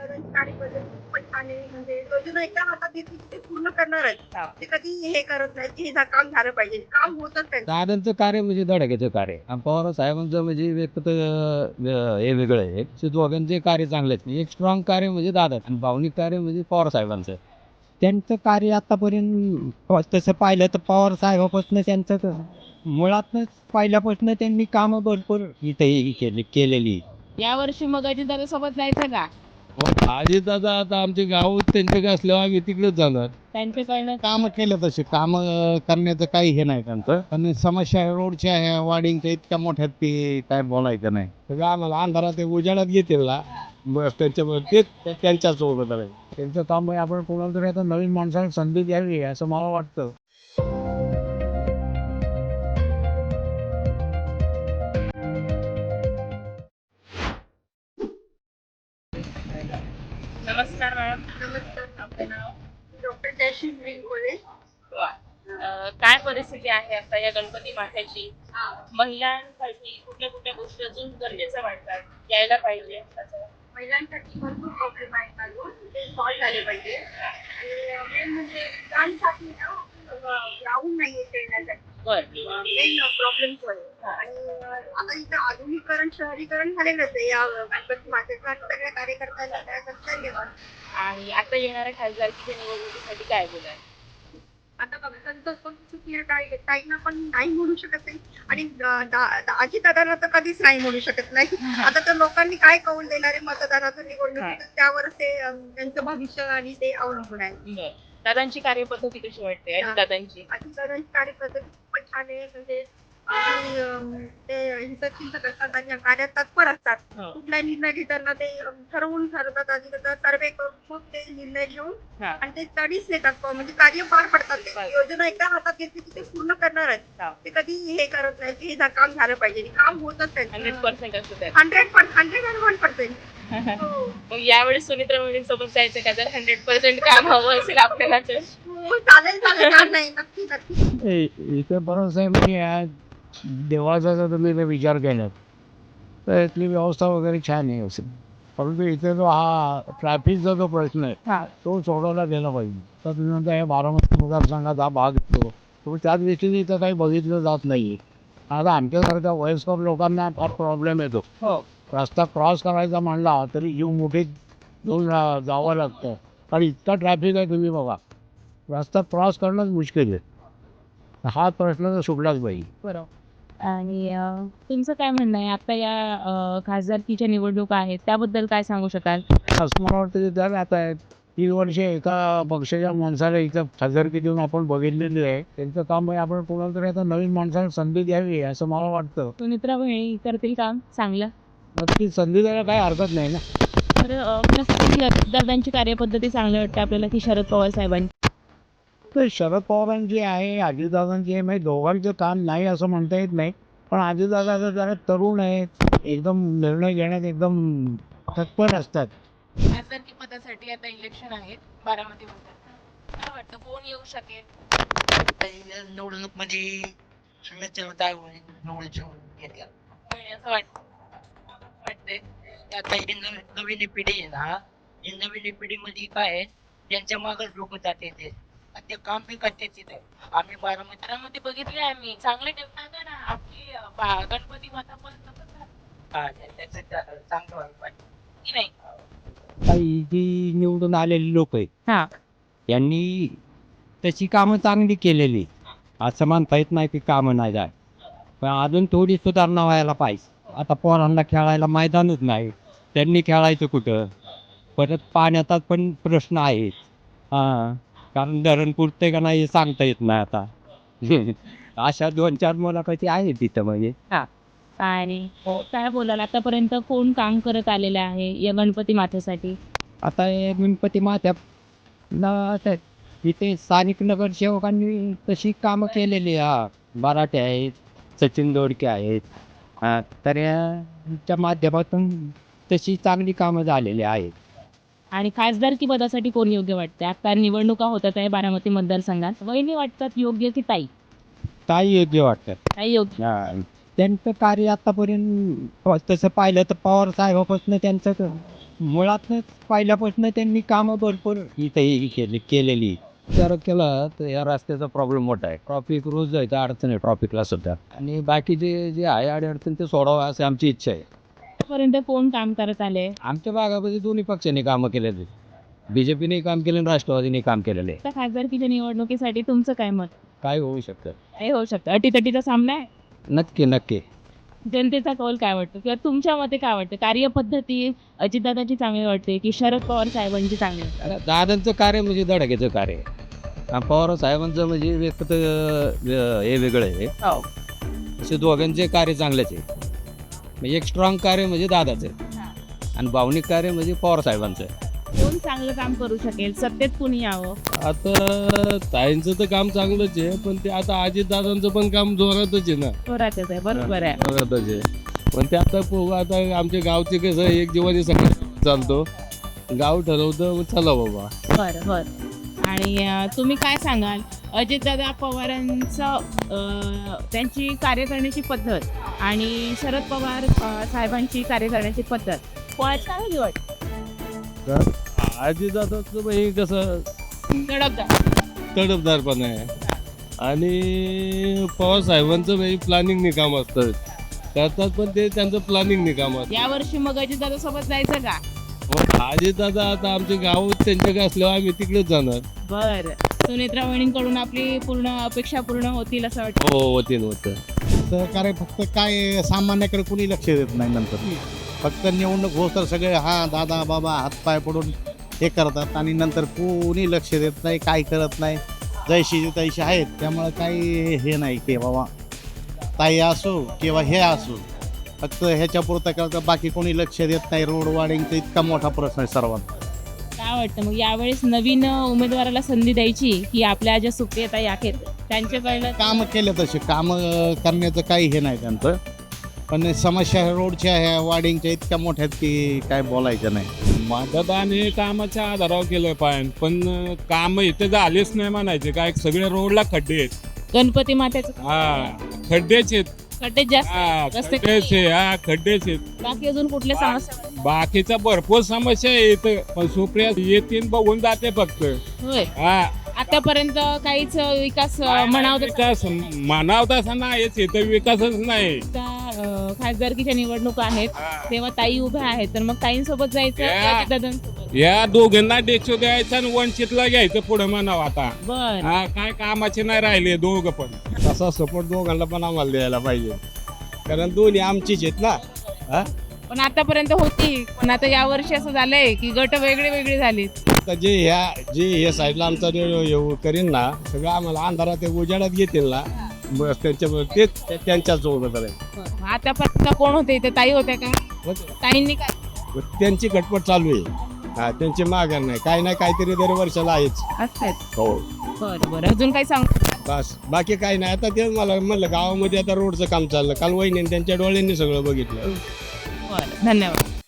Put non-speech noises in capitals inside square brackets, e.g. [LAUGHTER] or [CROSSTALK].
दादांची कार्यपद्धती खूपच छान आहे म्हणजे योजना एकदा हातात घेतली की ते पूर्ण करणारच हा. ते कधी हे करत नाही की हे काम झालं पाहिजे काम होतच त्यांचं दादांचं कार्य म्हणजे धडाक्याचं कार्य. आणि पवार साहेबांचं म्हणजे तर अं, हे वेगळं आहे. एक दोघांचे कार्य चांगले आहेत एक स्ट्रॉंग कार्य म्हणजे दादा आणि भावनिक कार्य म्हणजे पवार साहेबांचं. त्यांचं कार्य आतापर्यंत तसं पाहिलं तर पवार साहेबापासून त्यांचं क- मुळातच पहिल्यापासून त्यांनी कामं भरपूर इथे हे केली केलेली. यावर्षी मग दादा सोबत जायचं का? आधी दादा आता आमचे गाव त्यांच्याकडे असल्यावर आम्ही तिकडेच जाणार. त्यांच्याकडनं कामं केलं तसे. कामं करण्याचं काही हे नाही त्यांचं. पण समस्या आहे रोडच्या ह्या वाडिंगच्या इतक्या मोठ्यात ते काय बोलायचं नाही. सगळं आम्हाला अंधारात ते उजाडात घेतील ना. बस त्यांच्याबरोबर तेच ते त्यांच्यासोबत आहे त्यांचं काम आहे आपण कोणाला तरी आता नवीन माणसाला संधी द्यावी असं मला वाटतं. अं, काय परिस्थिती आहे आता या गणपती माथ्याची महिलांसाठी कुठल्या कुठल्या गोष्टी अजून गरजेच्या वाटतात? यायला पाहिजे. महिलांसाठी भरपूर प्रॉब्लेम आहेत अजून ते सॉल्व्ह झाले पाहिजे. आणि मेन म्हणजे मुलांसाठी ग्राउंड नाही आहे खेळण्यासाठी. बरं. मेन प्रॉब्लेम आणि अं, आता इथं आधुनिकीकरण शहरीकरण झालेलंच आहे. या गणपती मातेचा सगळ्या कार्यकर्त्यांनी त्या लक्षात घेऊन. आणि आता येणाऱ्या खासदारकीच्या निवडणुकीसाठी काय बोलाय आता बघताना पण चुकीला काय ताईंना पण नाही म्हणू शकत नाही आणि दादांना तर कधीच नाही म्हणू शकत नाही. [LAUGHS] आता तर लोकांनी काय कौल देणार मतदाराचं निवडणुकीत त्यावर ते त्यांचं भविष्य आणि ते अवलंबून आहे. दादांची कार्यपद्धती कशी वाटते? हा. दादांची दादांची कार्यपद्धती खूपच छान आहे. म्हणजे आणि, ते हिंसक चिंतक असतात आणि कार्यात तत्पर असतात. हो. कुठला निर्णय घेताना ते ठरवून ठरवतात आणि त्याचा सर्वे करून मग ते निर्णय घेऊन हा. आणि ते स्टडीज देतात म्हणजे कार्य पार पडतात. ते. बरं. योजना एकदा हातात घेतली की ते पूर्ण करणारच हा. ते कधी हे करत नाही की हे काम झालं पाहिजे. काम होतच हंड्रेड पर्सेंट असतं त्यात. Hundred hundred and one percent. [LAUGHS] मग यावेळेस सुमित्रा मुलींसोबत जायचं का? जर हंड्रेड पर्सेंट काम हवं असेल आपल्याला तर. चालेल चालेल. का नाही. नक्की नक्की. आहे म्हणजे या देवाचा जर तुम्ही जर विचार केला. तर इथली व्यवस्था वगैरे छान आहे असं परंतु इथे जो हा ट्रॅफिकचा जो प्रश्न आहे हा. तो सोडवला गेला पाहिजे. तर तुम्ही म्हणता हे बारामती मतदारसंघात हा भाग येतो. तो त्याच दृष्टीने इथं काही बघितलं जात नाही आता आमच्यासारख्या वयस्कर लोकांना फार प्रॉब्लेम येतो. हो. रस्ता क्रॉस करायचा म्हणला तरी जीव मोठे घेऊन जा- जावं लागतं. कारण इतका ट्रॅफिक आहे तुम्ही बघा. रस्ता क्रॉस करणंच मुश्किल आहे. हा प्रश्न तर सुटलाच पाहिजे. बरोबर. आणि अं, तुमचं काय म्हणणं आहे? आता या अं, खासदारकीच्या निवडणुका आहेत त्याबद्दल काय सांगू शकाल? असं मला वाटतं त्या आता आहेत तीन वर्षे एका पक्षाच्या माणसाला इथं खासदारकी देऊन आपण बघितलेली आहे. त्यांचं काम आहे आपण कोणाला तरी आता नवीन माणसाला संधी द्यावी असं मला वाटतं. सुमित्रा बहिणी करतील काम चांगलं? नक्की संधी द्यायला काही हरकत नाही ना. तर अं, दादांची कार्यपद्धती चांगली वाटते आपल्याला की शरद पवार साहेबांची? तर शरद पवारांची आहे अजितदादांची आहे म्हणजे दोघांचं काम नाही असं म्हणता येत नाही. पण अजितदादा आता जरा तरुण आहेत एकदम निर्णय घेण्यात एकदम तत्पर असतात. खासदारकी पदासाठी आता इलेक्शन आहेत बारामतीमध्ये काय वाटतं कोण येऊ शकेल? निवडणूक होईल असं वाटतं. वाटतंय. आता ही नवीन पिढी आहे ना ही नवीन पिढी मध्ये काय आहे त्यांच्या मागच लोक जाते ते ते काम बी करते तिथे. आम्ही बारामती बारामती बघितले आम्ही. चांगले ठेवतात ना. आपली बा- गणपती माता पण तसंच आहे. हा, त्याचं त्या- चांगलं व्हायला पाहिजे की नाही? काही जी निवडून आलेली लोक आहेत हा. यांनी त्याची कामं चांगली केलेली. असं म्हणता येत नाही की कामं नाही जाय पण अजून थोडी सुधारणा व्हायला पाहिजे. आता पोरांना खेळायला मैदानच नाही. त्यांनी खेळायचं कुठं? परत पाण्याचा पण प्रश्न आहे. हां. कारण धरण पुरते का नाही हे सांगता येत नाही आता. [LAUGHS] अशा दोन चार मुलाखती आहेत तिथं म्हणजे. आणि काय बोलाल आतापर्यंत कोण काम करत आलेलं आहे या गणपती मातेसाठी? आता हे गणपती मात्या न त्या- इथे स्थानिक नगरसेवकांनी तशी कामं केलेली हा बराटे आहेत सचिन दोडके आहेत. हा, तर यांच्या माध्यमातून तशी चांगली कामं झालेली आहेत. आणि खासदारकी पदासाठी कोण योग्य वाटते आता निवडणुका होतात आहे बारामती मतदारसंघात. वहिनी वाटतात योग्य की ताई? ताई योग्य वाटतात. ताई योग्य. हा. त्यांचं कार्य आतापर्यंत तसं पाहिलं तर पवार साहेबापासून त्यांचं क- मुळातच पहिल्यापासून त्यांनी कामं भरपूर इथे ही केली केलेली. विचार केला तर या रस्त्याचा प्रॉब्लेम मोठा आहे. ट्रॉफिक रोज जायचं अडचण आहे ट्रॉफिकला सुद्धा. आणि बाकीचे जे आहे अडचण ते सोडावं अशी आमची इच्छा आहे. पर्यंत कोण काम करत आले? आमच्या भागामध्ये दोन्ही पक्षांनी कामं केलेली. बी जे पीने काम केलं आणि राष्ट्रवादीने काम केलेलं आहे. आता खासदारकीच्या निवडणुकीसाठी तुमचं काय मत? काय होऊ शकतं? हे होऊ शकतं? अटीतटीचा सामना आहे? नक्की नक्की. जनतेचा कौल काय वाटतं? किंवा तुमच्या मते काय वाटतं? कार्यपद्धती अजितदादाची चांगली वाटते की शरद पवार साहेबांची चांगली वाटते? आता दादांचं कार्य म्हणजे धडकेचं कार्य आहे. आणि पवार साहेबांचं म्हणजे व्यक्त हे वेगळं आहे. हो. असे दोघांचे कार्य चांगलेच आहे. म्हणजे एक स्ट्रॉंग कार्य म्हणजे दादाचं. आहे आणि भावनिक कार्य म्हणजे पवार साहेबांचं. आहे कोण चांगलं काम करू शकेल? सत्तेत कुणी यावं? आता ताईंचं तर काम चांगलंच आहे पण ते आता अजितदादांचं पण काम जोरातच आहे ना. आहे बरोबर आहे. जोरातच आहे. पण ते आता पोहू आता आमच्या गावचे कसं एक जीवाने सगळं चालतो. गाव ठरवतं मग चला बाबा. बरं बरं. आणि अं, तुम्ही काय सांगाल? अजितदादा पवारांचं अं, त्यांची कार्य करण्याची पद्धत? आणि शरद पवार साहेबांची कार्य करण्याची पद्धत. चांगली वाटते अजितदादाचं बाई कसं? तडकदार तडफदारपणा आहे. आणि पवार साहेबांचं बाई प्लॅनिंग काम असतं. करतात पण ते त्यांचं प्लॅनिंग काम असतं. यावर्षी मग अजितदादा सोबत जायचं का? अजितदादा आता आमचे गाव त्यांच्याकडे असल्यावर आम्ही तिकडेच जाणार. बर. सुनेत्रा वहिनींकडून आपली पूर्ण अपेक्षा पूर्ण होतील असं वाटतं. हो होतीन होतं सहकार्य फक्त काय सामान्याकडे कोणी लक्ष देत नाही नंतर. फक्त निवडणूक होत तर सगळे हा दादा बाबा हातपाय पडून हे करतात. आणि नंतर कोणी लक्ष देत नाही काय करत नाही. जैशी तैशी आहेत त्यामुळे काही हे नाही की बाबा ताई असो किंवा हे असो. फक्त ह्याच्या पुरतं करता बाकी कोणी लक्ष देत नाही. रोड वाढींचा इतका मोठा प्रश्न आहे सर्वांना. काय वाटतं मग? यावेळेस नवीन उमेदवाराला संधी द्यायची की आपल्या ज्या सुप्रियताई त्यांच्याकडनं कामं केले तसे. कामं करण्याचं काही हे नाही त्यांचं. पण समस्या रोडच्या ह्या वाढींच्या इतक्या मोठ्या आहेत की काय बोलायचं नाही. मतदान हे कामाच्या आधारावर केलं पाहिजे पण काम इथे झालेच नाही म्हणायचे. काय सगळे रोडला खड्डे आहेत. गणपती मातेचं हा खड्डेच आहेत. कटेज जास्त हा रस्ते खड्डेच आहे हा खड्डेच आहेत. बाकी अजून कुठल्या समस्या? बाकीचा भरपूर समस्या इथं. पण सुप्रिया येतील बघून जाते फक्त. होय. हा. आतापर्यंत काहीच विकास अं, म्हणावं विकास मानाव तसा नाहीच. इथं विकासच नाही. आता, खासदारकीच्या निवडणुका आहेत. तेव्हा ताई उभ्या आहेत. तर मग ताईंसोबत जायचं या. या दोघांना डेक्सो द्यायचा आणि वंचितला घ्यायचं पुढे म्हणावं आता. बर. हा काय कामाचे नाही राहिले दोघं पण. तसा सपोर्ट दोघांना पण आम्हाला द्यायला पाहिजे. कारण दोन्ही आमचीच आहेत ना. हा? पण आतापर्यंत होती. पण आता यावर्षी असं झालंय की गट वेगळे वेगळे झालेत. आता जे ह्या जे हे साईडला आमचा जे हे करीन ना सगळं आम्हाला अंधारात ते उजाडात घेतील ना. बस त्यांच्या तेच ते त्यांच्याच सोबत आहे आतापर्यंत कोण होते? इथे ताई होत्या का? ताईंनी काय? त्यांची खटपट चालू आहे. हा त्यांची माघार नाही. काही नाही काहीतरी दर वर्षाला आहेच. असतात हो. बरं बरं. अजून काही सांग? बस. बाकी काही नाही. आता तेच मला म्हणलं गावामध्ये आता रोडचं काम चाललं. काल वहिनी त्यांच्या डोळ्यांनी सगळं बघितलं. बरं. धन्यवाद.